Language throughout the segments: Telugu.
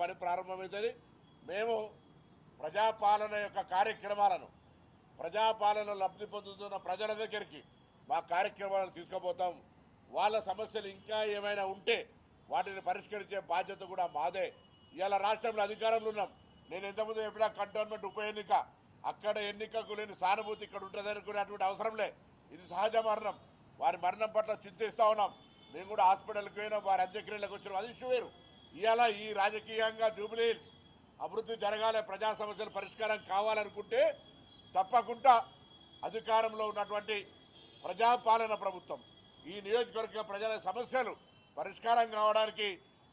పని ప్రారంభమవుతుంది. మేము ప్రజాపాలన యొక్క కార్యక్రమాలను ప్రజాపాలన లబ్ధి పొందుతున్న ప్రజల దగ్గరికి మా కార్యక్రమాలను తీసుకుపోతాం. వాళ్ళ సమస్యలు ఇంకా ఏమైనా ఉంటే వాటిని పరిష్కరించే బాధ్యత కూడా మాదే. ఇవాళ రాష్ట్రంలో అధికారంలో ఉన్నాం. నేను ఎంతమంది చెప్పినా కంటోన్మెంట్ ఉప ఎన్నిక అక్కడ ఎన్నికకు లేని సానుభూతి ఇక్కడ ఉంటుంది అనుకునేటువంటి అవసరం లే. ఇది సహజ మరణం. వారి మరణం పట్ల చింతిస్తూ ఉన్నాం. మేము కూడా హాస్పిటల్కి పోయినాం. వారి అంత్యక్రియలకు వచ్చినాం. అది ఇష్యూ వేరు. ఇవాళ ఈ రాజకీయంగా జూబిలీస్ అభివృద్ధి జరగాలి ప్రజా సమస్యల పరిష్కారం కావాలనుకుంటే తప్పకుండా అధికారంలో ఉన్నటువంటి ప్రజాపాలన ప్రభుత్వం ఈ నియోజకవర్గ ప్రజల సమస్యలు పరిష్కారం కావడానికి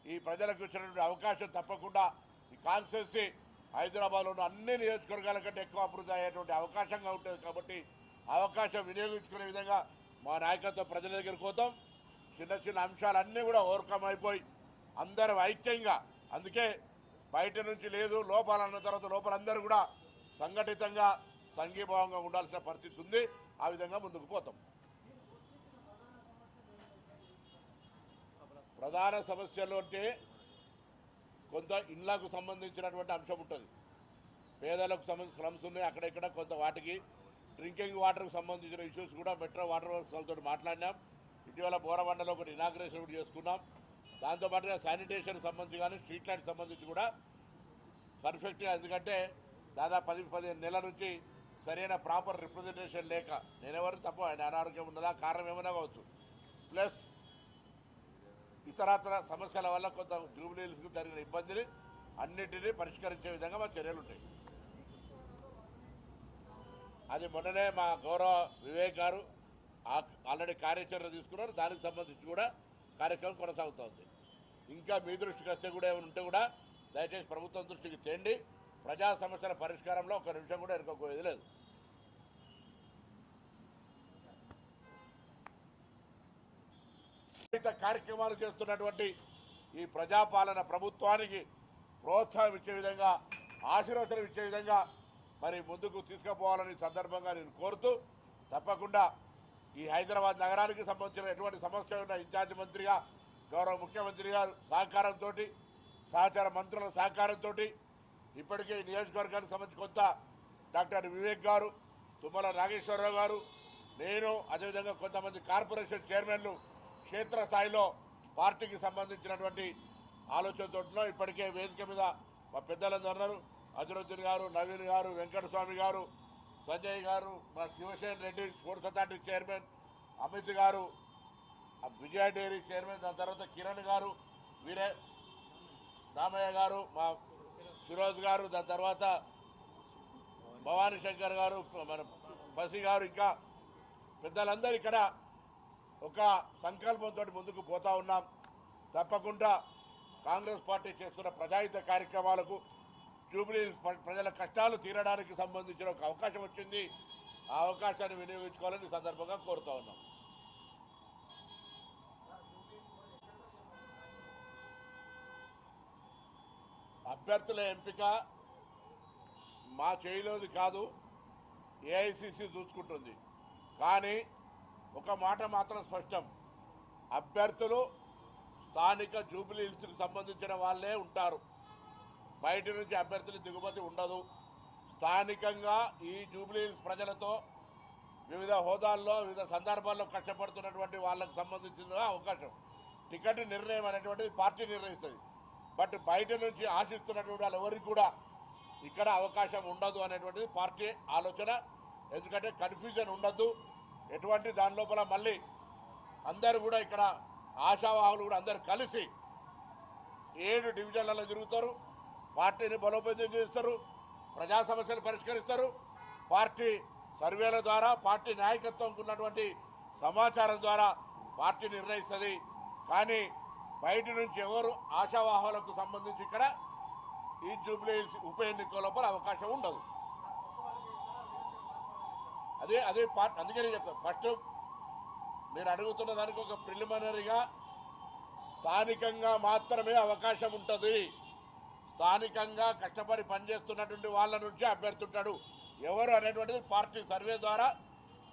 ఈ ప్రజలకు ఇచ్చినటువంటి అవకాశం తప్పకుండా ఈ కాన్స్టిట్యున్సీ హైదరాబాద్లో ఉన్న అన్ని నియోజకవర్గాల కంటే ఎక్కువ అభివృద్ధి అయ్యేటువంటి అవకాశంగా ఉంటుంది కాబట్టి ఆ అవకాశం వినియోగించుకునే విధంగా మా నాయకత్వం ప్రజల దగ్గరికి పోతాం. చిన్న చిన్న అంశాలన్నీ కూడా ఓవర్కమ్ అయిపోయి అందరం ఐక్యంగా. అందుకే బయట నుంచి లేదు లోపల అన్న తర్వాత లోపల అందరూ కూడా సంఘటితంగా సంఘీభావంగా ఉండాల్సిన పరిస్థితి ఉంది. ఆ విధంగా ముందుకు పోతాం. ప్రధాన సమస్యలు అంటే కొంత ఇండ్లకు సంబంధించినటువంటి అంశం ఉంటుంది. పేదలకు సంబంధించిన స్లమ్స్ ఉన్నాయి అక్కడ ఇక్కడ కొంత వాటికి డ్రింకింగ్ వాటర్కి సంబంధించిన ఇష్యూస్ కూడా మెట్రో వాటర్ వర్క్స్ వాళ్ళతో మాట్లాడినాం. ఇటీవల బోరబండలో ఒకటి ఇనాగ్రేషన్ కూడా చేసుకున్నాం. దాంతోపాటుగా శానిటేషన్ సంబంధించి కానీ స్ట్రీట్ లైట్ సంబంధించి కూడా పర్ఫెక్ట్గా ఎందుకంటే దాదాపు పది పదిహేను నెలల నుంచి సరైన ప్రాపర్ రిప్రజెంటేషన్ లేక నేనెవరు తప్ప ఆయన అనారోగ్యం ఉన్నదా కారణం ఏమైనా కావచ్చు. ప్లస్ ఇతరత్ర సమస్యల వల్ల కొంత జూబిలీస్కు జరిగిన ఇబ్బందిని అన్నిటినీ పరిష్కరించే విధంగా మా చర్యలు ఉంటాయి. అది మొన్ననే మా గౌరవ వివేక్ గారు ఆ- ఆల్రెడీ కార్యాచరణ తీసుకున్నారు. దానికి సంబంధించి కూడా కార్యక్రమం కొనసాగుతోంది. ఇంకా మీ దృష్టికి వస్తే కూడా ఏమైనా ఉంటే కూడా దయచేసి ప్రభుత్వం దృష్టికి తేండి. ప్రజా సమస్యల పరిష్కారంలో ఒక నిమిషం కూడా ఎరుకోపోయేది లేదు. కార్యక్రమాలు చేస్తున్నటువంటి ఈ ప్రజాపాలన ప్రభుత్వానికి ప్రోత్సాహం ఇచ్చే విధంగా ఆశీర్వచనం ఇచ్చే విధంగా మరి ముందుకు తీసుకుపోవాలని సందర్భంగా నేను కోరుతూ తప్పకుండా ఈ హైదరాబాద్ నగరానికి సంబంధించిన ఎటువంటి సమస్య ఉన్న ఇన్ఛార్జ్ మంత్రిగా గౌరవ ముఖ్యమంత్రి గారు సహకారంతో సహచార మంత్రుల సహకారంతో ఇప్పటికే ఈ నియోజకవర్గానికి సంబంధించి కొంత డాక్టర్ వివేక్ గారు తుమ్మల నాగేశ్వరరావు గారు నేను అదేవిధంగా కొంతమంది కార్పొరేషన్ చైర్మన్లు క్షేత్రస్థాయిలో పార్టీకి సంబంధించినటువంటి ఆలోచనతో ఉన్నాం. ఇప్పటికే వేదిక మీద మా పెద్దలందరూ అన్నారు అజరుద్దీన్ గారు నవీన్ గారు వెంకటస్వామి గారు సంజయ్ గారు మా Shivasen Reddy sports authority chairman Amit గారు ఆ విజయ డైరీ చైర్మన్ దాని తర్వాత కిరణ్ గారు వీరే రామయ్య గారు మా ఫిరోజ్ గారు దాని తర్వాత భవానీ శంకర్ గారు మన బసి గారు ఇంకా పెద్దలందరూ ఇక్కడ ఒక సంకల్పంతో ముందుకు పోతా ఉన్నాం. తప్పకుండా కాంగ్రెస్ పార్టీ చేస్తున్న ప్రజాహిత కార్యక్రమాలకు జూబ్లీ ప్రజల కష్టాలు తీరడానికి సంబంధించిన ఒక అవకాశం వచ్చింది. ఆ అవకాశాన్ని వినియోగించుకోవాలని ఈ సందర్భంగా కోరుతా ఉన్నాం. అభ్యర్థుల ఎంపిక మా చేయిలోది కాదు ఏఐసిసి చూసుకుంటుంది. కానీ ఒక మాట మాత్రం స్పష్టం. అభ్యర్థులు స్థానిక జూబిలీ హిల్స్కి సంబంధించిన వాళ్ళే ఉంటారు. బయట నుంచి అభ్యర్థుల దిగుమతి ఉండదు. స్థానికంగా ఈ జూబ్లీ ప్రజలతో వివిధ హోదాల్లో వివిధ సందర్భాల్లో కష్టపడుతున్నటువంటి వాళ్ళకు సంబంధించిన అవకాశం. టికెట్ నిర్ణయం అనేటువంటిది పార్టీ నిర్ణయిస్తుంది. బట్ బయట నుంచి ఆశిస్తున్నటువంటి వాళ్ళు ఎవరికి కూడా ఇక్కడ అవకాశం ఉండదు అనేటువంటిది పార్టీ ఆలోచన. ఎందుకంటే కన్ఫ్యూజన్ ఉండద్దు ఎటువంటి దాని లోపల మళ్ళీ అందరూ కూడా ఇక్కడ ఆశావాహులు కూడా అందరు కలిసి ఏడు డివిజన్లలో తిరుగుతారు. పార్టీని బలోపేతం చేస్తారు ప్రజా సమస్యలు పరిష్కరిస్తారు. పార్టీ సర్వేల ద్వారా పార్టీ నాయకత్వంకు ఉన్నటువంటి సమాచారం ద్వారా పార్టీ నిర్ణయిస్తుంది. కానీ బయట నుంచి ఎవరు ఆశావాహాలకు సంబంధించి ఇక్కడ ఈ జూబ్లీ ఉప ఎన్నిక లోపల అవకాశం ఉండదు. అదే అదే పార్టీ అందుకే నేను చెప్తాను ఫస్ట్ మీరు అడుగుతున్న దానికి ఒక ప్రిలిమినరీగా స్థానికంగా మాత్రమే అవకాశం ఉంటుంది. స్థానికంగా కష్టపడి పనిచేస్తున్నటువంటి వాళ్ళ నుంచి అభ్యర్థి ఉంటాడు ఎవరు అనేటువంటిది పార్టీ సర్వే ద్వారా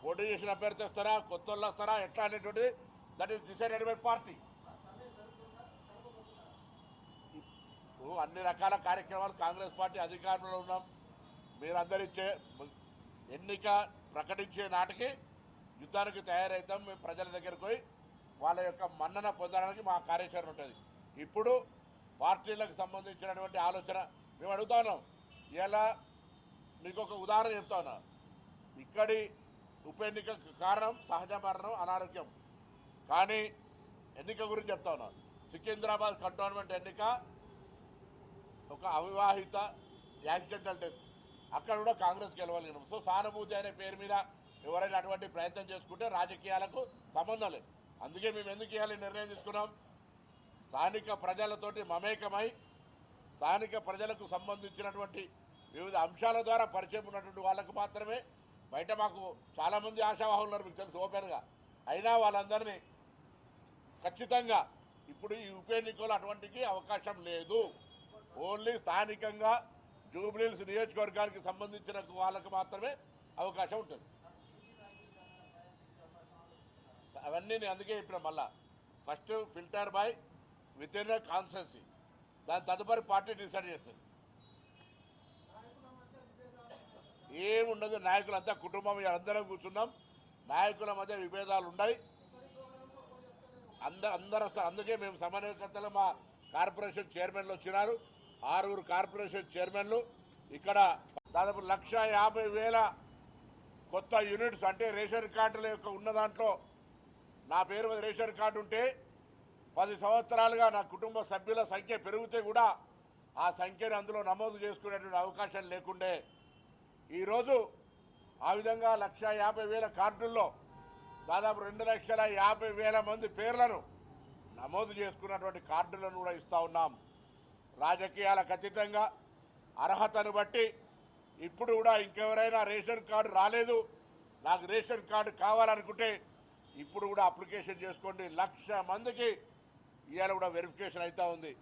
పోటీ చేసిన అభ్యర్థి వస్తారా కొత్త వాళ్ళు వస్తారా ఎట్లా అనేటువంటిది that is decided by party అన్ని రకాల కార్యక్రమాలు కాంగ్రెస్ పార్టీ అధికారంలో ఉన్నాం. మీరందరిచ్చే ఎన్నిక ప్రకటించే నాటికి యుద్ధానికి తయారవుతాం మేము ప్రజల దగ్గరకు పోయి వాళ్ళ యొక్క మన్నన పొందడానికి మా కార్యాచరణ ఉంటుంది. ఇప్పుడు పార్టీలకు సంబంధించినటువంటి ఆలోచన మేము అడుగుతా ఉన్నాం. ఇలా మీకు ఒక ఉదాహరణ చెప్తా ఉన్నా. ఇక్కడి ఉప ఎన్నిక కారణం సహజ మరణం అనారోగ్యం. కానీ ఎన్నిక గురించి చెప్తా ఉన్నా. సికింద్రాబాద్ కంటోన్మెంట్ ఎన్నిక ఒక అవివాహిత యాక్సిడెంటల్ డెత్. అక్కడ కూడా కాంగ్రెస్ గెలవలేను సో సానుభూతి అనే పేరు మీద ఎవరైనా అటువంటి ప్రయత్నం చేసుకుంటే రాజకీయాలకు సంబంధం లేదు. అందుకే మేము ఎందుకు ఇవ్వాలి నిర్ణయం తీసుకున్నాం? స్థానిక ప్రజలతోటి మమేకమై స్థానిక ప్రజలకు సంబంధించినటువంటి వివిధ అంశాల ద్వారా పరిచయం ఉన్నటువంటి వాళ్ళకు మాత్రమే బయట మాకు చాలామంది ఆశావాహులు ఉన్నారు మీకు తెలుసు ఓపెన్గా. అయినా వాళ్ళందరినీ ఖచ్చితంగా ఇప్పుడు ఈ ఉప ఎన్నికలు అటువంటికి అవకాశం లేదు. ఓన్లీ స్థానికంగా జూబ్లీల్స్ నియోజకవర్గానికి సంబంధించిన వాళ్ళకు మాత్రమే అవకాశం ఉంటుంది. అవన్నీ నేను అందుకే ఇప్పుడు మళ్ళా. First filter by with in consensus దాని తదుపరి పార్టీ డిసైడ్ చేస్తుంది. ఏముండదు నాయకులంతా కుటుంబం అందరం కూర్చున్నాం. నాయకుల మధ్య విభేదాలు ఉన్నాయి. అందరు అందరు వస్తారు. అందుకే మేము సమన్వయకర్తలు. మా కార్పొరేషన్ చైర్మన్లు వచ్చినారు. ఆరుగురు కార్పొరేషన్ చైర్మన్లు. ఇక్కడ దాదాపు లక్ష యాభై వేల కొత్త యూనిట్స్ అంటే రేషన్ కార్డుల యొక్క ఉన్న దాంట్లో నా పేరు మీద రేషన్ కార్డు ఉంటే పది సంవత్సరాలుగా నా కుటుంబ సభ్యుల సంఖ్య పెరిగితే కూడా ఆ సంఖ్యను అందులో నమోదు చేసుకునేటువంటి అవకాశం లేకుండే. ఈరోజు ఆ విధంగా లక్ష యాభై వేల కార్డుల్లో దాదాపు రెండు లక్షల యాభై వేల మంది పేర్లను నమోదు చేసుకున్నటువంటి కార్డులను కూడా ఇస్తూ ఉన్నాం. రాజకీయాలకు అతీతంగా అర్హతను బట్టి ఇప్పుడు కూడా ఇంకెవరైనా రేషన్ కార్డు రాలేదు నాకు రేషన్ కార్డు కావాలనుకుంటే ఇప్పుడు కూడా అప్లికేషన్ చేసుకోండి. లక్ష మందికి ఇవాళ కూడా వెరిఫికేషన్ అవుతూ ఉంది.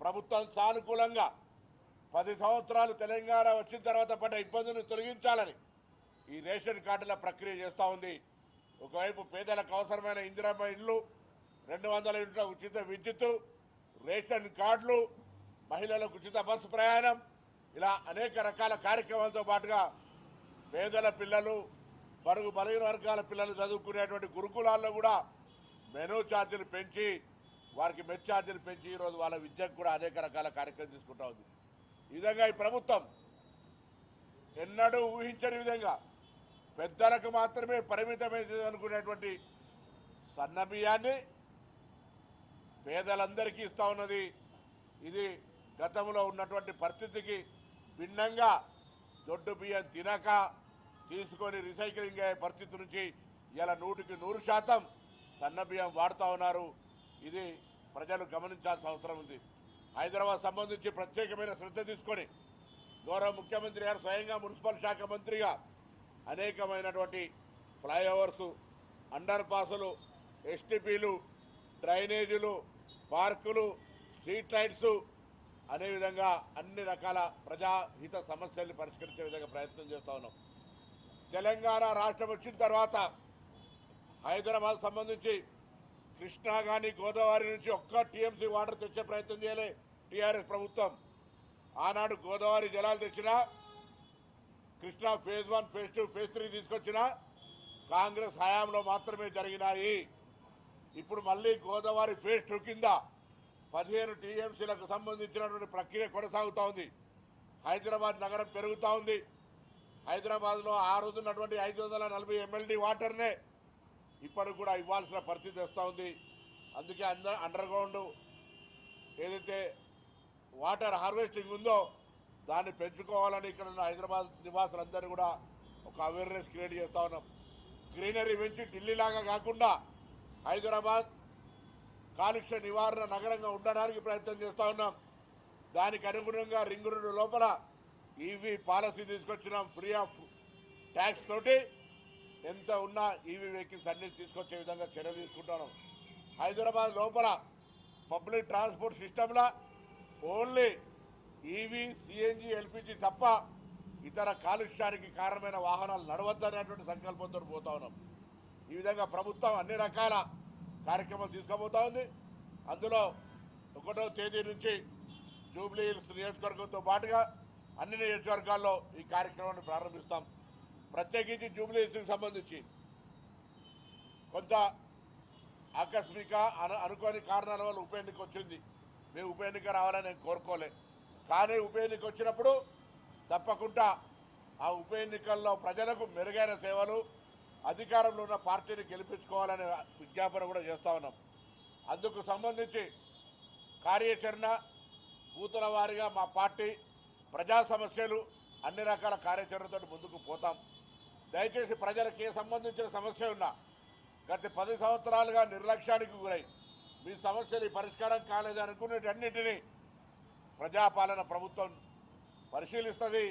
ప్రభుత్వం సానుకూలంగా పది సంవత్సరాలు తెలంగాణ వచ్చిన తర్వాత పడ్డ ఇబ్బందులను తొలగించాలని ఈ రేషన్ కార్డుల ప్రక్రియ చేస్తూ ఉంది. ఒకవైపు పేదలకు అవసరమైన ఇందిరమ్మ ఇళ్ళు రెండు వందల యూనిట్ల ఉచిత విద్యుత్తు రేషన్ కార్డులు మహిళలకు ఉచిత బస్సు ప్రయాణం ఇలా అనేక రకాల కార్యక్రమాలతో పాటుగా పేదల పిల్లలు బరుగు బలహీన వర్గాల పిల్లలు చదువుకునేటువంటి గురుకులాల్లో కూడా మెనూ ఛార్జీలు పెంచి వారికి మెట్ ఛార్జీలు పెంచి ఈరోజు వాళ్ళ విద్యకు కూడా అనేక రకాల కార్యక్రమం తీసుకుంటా ఉంది. ఈ విధంగా ఈ ప్రభుత్వం ఎన్నడూ ఊహించని విధంగా పెద్దలకు మాత్రమే పరిమితమైంది అనుకునేటువంటి సన్న బియ్యాన్ని పేదలందరికీ ఇస్తూ ఉన్నది. ఇది గతంలో ఉన్నటువంటి పరిస్థితికి భిన్నంగా దొడ్డు బియ్యం తినక తీసుకొని రీసైక్లింగ్ అయ్యే పరిస్థితి నుంచి ఇలా నూటికి నూరు శాతం సన్న బియ్యం వాడుతూ ఉన్నారు. ఇది ప్రజలు గమనించాల్సిన అవసరం ఉంది. హైదరాబాద్ సంబంధించి ప్రత్యేకమైన శ్రద్ధ తీసుకొని గౌరవ ముఖ్యమంత్రి గారు స్వయంగా మున్సిపల్ శాఖ మంత్రిగా అనేకమైనటువంటి ఫ్లైఓవర్స్ అండర్ పాసులు ఎస్టీపీలు డ్రైనేజీలు పార్కులు స్ట్రీట్ లైట్స్ అనే విధంగా అన్ని రకాల ప్రజాహిత సమస్యల్ని పరిష్కరించే విధంగా ప్రయత్నం చేస్తూ ఉన్నాం. తెలంగాణ రాష్ట్రం వచ్చిన తర్వాత హైదరాబాద్ సంబంధించి కృష్ణా కానీ గోదావరి నుంచి ఒక్క టీఎంసీ వాటర్ తెచ్చే ప్రయత్నం చేయలే టీఆర్ఎస్ ప్రభుత్వం. ఆనాడు గోదావరి జలాలు తెచ్చినా Krishna phase one phase two phase three తీసుకొచ్చినా కాంగ్రెస్ హయాంలో మాత్రమే జరిగినాయి. ఇప్పుడు మళ్ళీ గోదావరి ఫేజ్ టూ కింద పదిహేను టీఎంసీలకు సంబంధించినటువంటి ప్రక్రియ కొనసాగుతూ ఉంది. హైదరాబాద్ నగరం పెరుగుతూ ఉంది. హైదరాబాద్లో ఆ రోజున్నటువంటి ఐదు వందల నలభై ఎమ్మెల్డీ వాటర్నే ఇప్పటికి కూడా ఇవ్వాల్సిన పరిస్థితి వస్తూ ఉంది. అందుకే అంద అండర్ గ్రౌండ్ ఏదైతే వాటర్ హార్వెస్టింగ్ ఉందో దాన్ని పెంచుకోవాలని ఇక్కడ ఉన్న హైదరాబాద్ నివాసులందరూ కూడా ఒక అవేర్నెస్ క్రియేట్ చేస్తూ ఉన్నాం. గ్రీనరీ పెంచి ఢిల్లీలాగా కాకుండా హైదరాబాద్ కాలుష్య నివారణ నగరంగా ఉండడానికి ప్రయత్నం చేస్తూ ఉన్నాం. దానికి అనుగుణంగా రింగ్ రోడ్డు లోపల ఈవీ పాలసీ తీసుకొచ్చినాం ఫ్రీ ఆఫ్ ట్యాక్స్ తోటి. ఎంత ఉన్నా ఈవీ వెహికల్స్ అన్ని తీసుకొచ్చే విధంగా చర్యలు తీసుకుంటున్నాం హైదరాబాద్ లోపల పబ్లిక్ ట్రాన్స్పోర్ట్ సిస్టంలో ఓన్లీ ఈవీ సిఎన్జి ఎల్పిజి తప్ప ఇతర కాలుష్యానికి కారణమైన వాహనాలు నడవద్దనేటువంటి సంకల్పంతో పోతా ఉన్నాం. ఈ విధంగా ప్రభుత్వం అన్ని రకాల కార్యక్రమాలు తీసుకుపోతా ఉంది. అందులో ఒకటో తేదీ నుంచి జూబ్లీ హిల్స్ నియోజకవర్గంతో పాటుగా అన్ని నియోజకవర్గాల్లో ఈ కార్యక్రమాన్ని ప్రారంభిస్తాం. ప్రత్యేకించి జూబ్లీ సంబంధించి. కొంత ఆకస్మిక అను అనుకోని కారణాల వల్ల ఉప ఎన్నిక వచ్చింది. మేము ఉప ఎన్నిక రావాలని నేను కోరుకోలే. కానీ ఉప ఎన్నిక వచ్చినప్పుడు తప్పకుండా ఆ ఉప ఎన్నికల్లో ప్రజలకు మెరుగైన సేవలు అధికారంలో ఉన్న పార్టీని గెలిపించుకోవాలనే విజ్ఞాపన కూడా చేస్తూ ఉన్నాం. అందుకు సంబంధించి కార్యాచరణ బూతుల వారీగా మా పార్టీ ప్రజా సమస్యలు అన్ని రకాల కార్యాచరణతో ముందుకు పోతాం. దయచేసి ప్రజలకు ఏ సంబంధించిన సమస్య ఉన్నా గత పది సంవత్సరాలుగా నిర్లక్ష్యానికి గురై మీ సమస్యలు పరిష్కారం కాలేదు అనుకునేటన్నింటినీ ప్రజాపాలన ప్రభుత్వం పరిశీలిస్తుంది.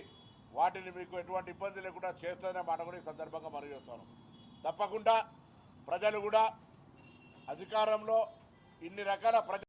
వాటిని మీకు ఎటువంటి ఇబ్బంది లేకుండా చేస్తుందనే మాట కూడా ఈ సందర్భంగా మనం చేస్తాను తప్పకుండా ప్రజలు కూడా అధికారంలో ఇన్ని రకాల ప్రజ